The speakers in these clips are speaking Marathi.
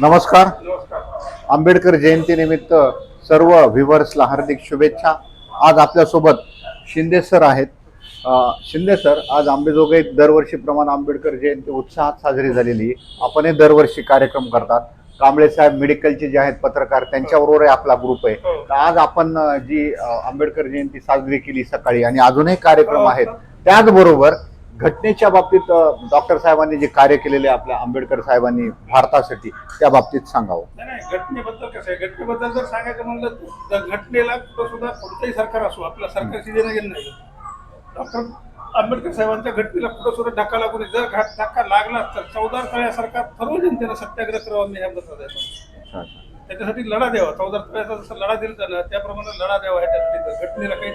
नमस्कार. आंबेडकर जयंतीनिमित्त सर्व व्हिवर्सला हार्दिक शुभेच्छा. आज आपल्यासोबत शिंदे सर आहेत. शिंदे सर आज आंबेजोगाईत दरवर्षीप्रमाणे आंबेडकर जयंती उत्साहात साजरी झालेली आहे. आपणही दरवर्षी कार्यक्रम करतात. कांबळे साहेब मेडिकलचे जे आहेत पत्रकार त्यांच्याबरोबर आपला ग्रुप आहे. तर आज आपण जी आंबेडकर जयंती साजरी केली सकाळी आणि अजूनही कार्यक्रम आहेत त्याचबरोबर घटनेच्या बाबतीत डॉक्टर साहेबांनी जे कार्य केलेले आहे आपल्या आंबेडकर साहेबांनी भारतासाठी त्या बाबतीत सांगावं. नाही नाही घटनेबद्दल कसं आहे? घटनेबद्दल जर सांगायचं म्हणलं तर घटनेला सुद्धा कोणतंही सरकार असो आपल्या सरकारची देणं घेणं नाही. डॉक्टर आंबेडकर साहेबांच्या घटनेला कुठं सुद्धा धक्का लागू नये. जर धक्का लागला तर चौदा तळ्यासारखा सर्व जनतेनं सत्याग्रह करावा मी ह्या. त्याच्यासाठी लढा द्यावा. चौदा तळ्याचा जसा लढा दिला त्याप्रमाणे लढा द्यावा ह्याच्यासाठी. घटनेला काही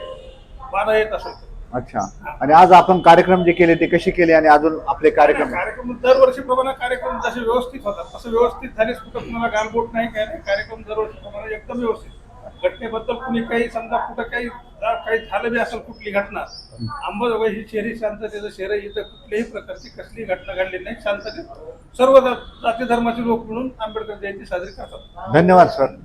बाधा येत असेल. अच्छा. आणि आज आपण कार्यक्रम जे केले ते कसे केले आणि अजून आपले कार्यक्रम? कार्यक्रम दरवर्षीप्रमाणे कार्यक्रम जसे व्यवस्थित होतात तसं व्यवस्थित झालेच कुठं कुणाला गालबोट नाही काय नाही. कार्यक्रम दरवर्षीप्रमाणे एकदम व्यवस्थित. घटनेबद्दल कुणी काही समजा कुठं काही काही झालं बी असेल कुठली घटना अंबाजोगाई ही शहरी शांततेचं शहर. इथं कुठल्याही प्रकारची कसली घटना घडली नाही. शांततेत सर्व जाती धर्माचे लोक मिळून आंबेडकर जयंती साजरी करतात. धन्यवाद सर